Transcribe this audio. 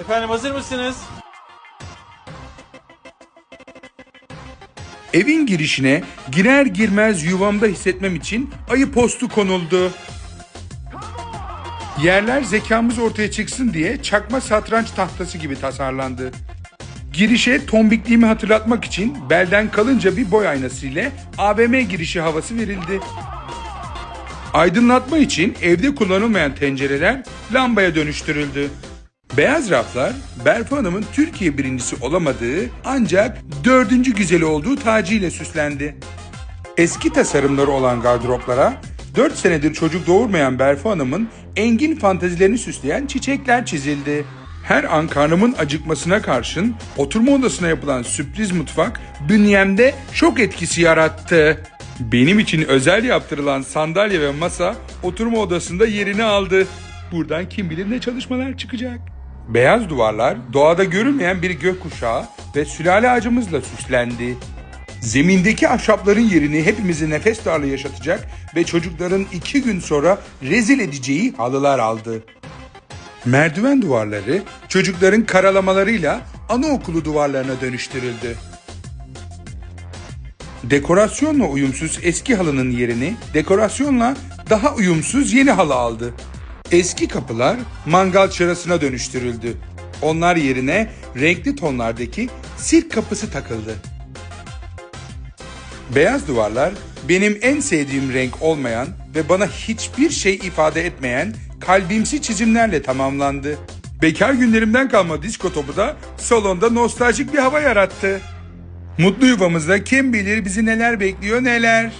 Efendim hazır mısınız? Evin girişine girer girmez yuvamda hissetmem için ayı postu konuldu. Yerler zekamız ortaya çıksın diye çakma satranç tahtası gibi tasarlandı. Girişe tombikliğimi hatırlatmak için belden kalınca bir boy aynası ile AVM girişi havası verildi. Aydınlatma için evde kullanılmayan tencereler lambaya dönüştürüldü. Beyaz raflar Berfu Hanım'ın Türkiye birincisi olamadığı ancak dördüncü güzeli olduğu tacıyla süslendi. Eski tasarımları olan gardıroplara 4 senedir çocuk doğurmayan Berfu Hanım'ın engin fantezilerini süsleyen çiçekler çizildi. Her an karnımın acıkmasına karşın oturma odasına yapılan sürpriz mutfak bünyemde şok etkisi yarattı. Benim için özel yaptırılan sandalye ve masa oturma odasında yerini aldı. Buradan kim bilir ne çalışmalar çıkacak. Beyaz duvarlar doğada görülmeyen bir gökkuşağı ve sülale ağacımızla süslendi. Zemindeki ahşapların yerini hepimizi nefes darlığı yaşatacak ve çocukların iki gün sonra rezil edeceği halılar aldı. Merdiven duvarları çocukların karalamalarıyla anaokulu duvarlarına dönüştürüldü. Dekorasyonla uyumsuz eski halının yerini dekorasyonla daha uyumsuz yeni halı aldı. Eski kapılar mangal çırasına dönüştürüldü. Onlar yerine renkli tonlardaki sirk kapısı takıldı. Beyaz duvarlar benim en sevdiğim renk olmayan ve bana hiçbir şey ifade etmeyen kalbimsi çizimlerle tamamlandı. Bekar günlerimden kalma disko topu da salonda nostaljik bir hava yarattı. Mutlu yuvamızda kim bilir bizi neler bekliyor neler.